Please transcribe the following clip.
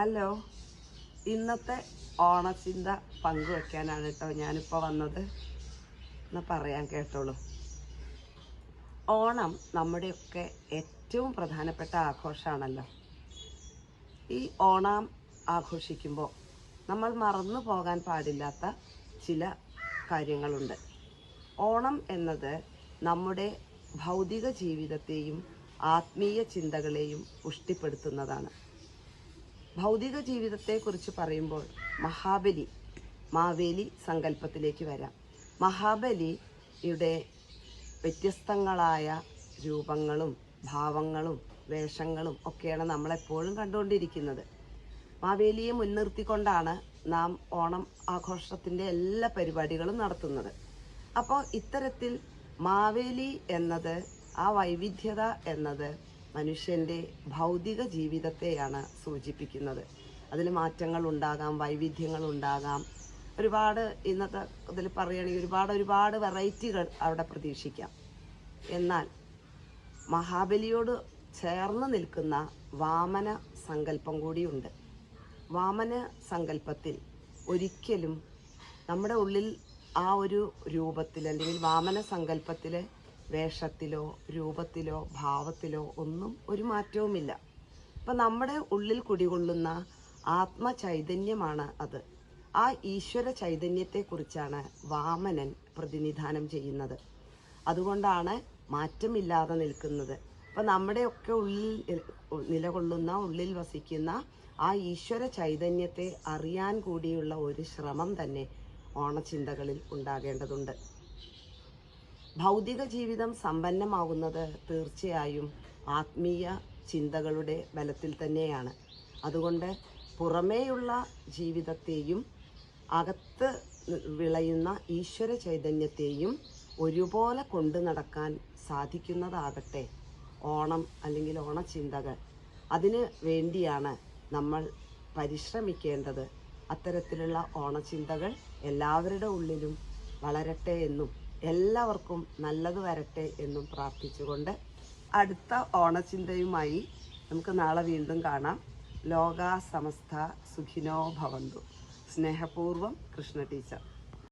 Hello. ഇന്നത്തെ ഓണച്ചിന്ത പങ്കുവെക്കാനാണ് കേട്ടോ ഞാനിപ്പോൾ വന്നത്. എന്ന് പറയാൻ കേട്ടോളൂ. ഓണം നമ്മുടെയൊക്കെ ഏറ്റവും പ്രധാനപ്പെട്ട ആഘോഷമാണല്ലോ ഈ ഓണം ആഘോഷിക്കുമ്പോൾ നമ്മൾ മറന്നു പോകാൻ പാടില്ലാത്ത ചില കാര്യങ്ങളുണ്ട്. ഓണം എന്നത് നമ്മുടെ ഭൗതിക ജീവിതത്തെയും ആത്മീയ ചിന്തകളെയും പുഷ്ടിപ്പെടുത്തുന്നതാണ്. ഭൗതിക ജീവിതത്തെക്കുറിച്ച് പറയുമ്പോൾ മഹാബലി മാവേലി സങ്കല്പത്തിലേക്ക് വരാം. മഹാബലിയുടെ വ്യത്യസ്തങ്ങളായ രൂപങ്ങളും ഭാവങ്ങളും വേഷങ്ങളും ഒക്കെയാണ് നമ്മളെപ്പോഴും കണ്ടുകൊണ്ടിരിക്കുന്നത്. മാവേലിയെ മുൻനിർത്തിക്കൊണ്ടാണ് നാം ഓണം ആഘോഷത്തിന്റെ എല്ലാ പരിപാടികളും നടത്തുന്നത്. അപ്പോൾ ഇത്തരത്തിൽ മാവേലി എന്നത് ആ വൈവിധ്യത എന്നത് മനുഷ്യന്റെ ഭൗതിക ജീവിതത്തെയാണ് സൂചിപ്പിക്കുന്നത്. അതിൽ മാറ്റങ്ങൾ ഉണ്ടാകാം വൈവിധ്യങ്ങൾ ഉണ്ടാകാം. ഒരുപാട് ഇന്നത്തെ ഇതിൽ പറയുകയാണെങ്കിൽ ഒരുപാട് ഒരുപാട് വെറൈറ്റികൾ അവിടെ പ്രതീക്ഷിക്കാം. എന്നാൽ മഹാബലിയോട് ചേർന്ന് നിൽക്കുന്ന വാമന സങ്കല്പം കൂടിയുണ്ട്. വാമന സങ്കല്പത്തിൽ ഒരിക്കലും നമ്മുടെ ഉള്ളിൽ ആ ഒരു രൂപത്തിൽ അല്ലെങ്കിൽ വാമന സങ്കല്പത്തിലെ വേഷത്തിലോ രൂപത്തിലോ ഭാവത്തിലോ ഒന്നും ഒരു മാറ്റവുമില്ല. അപ്പം നമ്മുടെ ഉള്ളിൽ കുടികൊള്ളുന്ന ആത്മചൈതന്യമാണ് അത്. ആ ഈശ്വര ചൈതന്യത്തെക്കുറിച്ചാണ് വാമനൻ പ്രതിനിധാനം ചെയ്യുന്നത്. അതുകൊണ്ടാണ് മാറ്റമില്ലാതെ നിൽക്കുന്നത്. അപ്പം നമ്മുടെയൊക്കെ ഉള്ളിൽ നിലകൊള്ളുന്ന ഉള്ളിൽ വസിക്കുന്ന ആ ഈശ്വര ചൈതന്യത്തെ അറിയാൻ കൂടിയുള്ള ഒരു ശ്രമം തന്നെ ഓണചിന്തകളിൽ ഉണ്ടാകേണ്ടതുണ്ട്. ഭൗതിക ജീവിതം സമ്പന്നമാകുന്നത് തീർച്ചയായും ആത്മീയ ചിന്തകളുടെ ബലത്തിൽ തന്നെയാണ്. അതുകൊണ്ട് പുറമേയുള്ള ജീവിതത്തെയും അകത്ത് വിളയുന്ന ഈശ്വര ചൈതന്യത്തെയും ഒരുപോലെ കൊണ്ടു നടക്കാൻ സാധിക്കുന്നതാകട്ടെ. ഓണം അല്ലെങ്കിൽ ഓണചിന്തകൾ. അതിന് വേണ്ടിയാണ് നമ്മൾ പരിശ്രമിക്കേണ്ടത്. അത്തരത്തിലുള്ള ഓണചിന്തകൾ എല്ലാവരുടെ ഉള്ളിലും വളരട്ടെ എന്നും എല്ലാവർക്കും നല്ലത് വരട്ടെ എന്നും പ്രാർത്ഥിച്ചുകൊണ്ട് അടുത്ത ഓണചിന്തയുമായി നമുക്ക് നാളെ വീണ്ടും കാണാം. ലോക സമസ്ത സുഖിനോ ഭവന്തു. സ്നേഹപൂർവം കൃഷ്ണ ടീച്ചർ.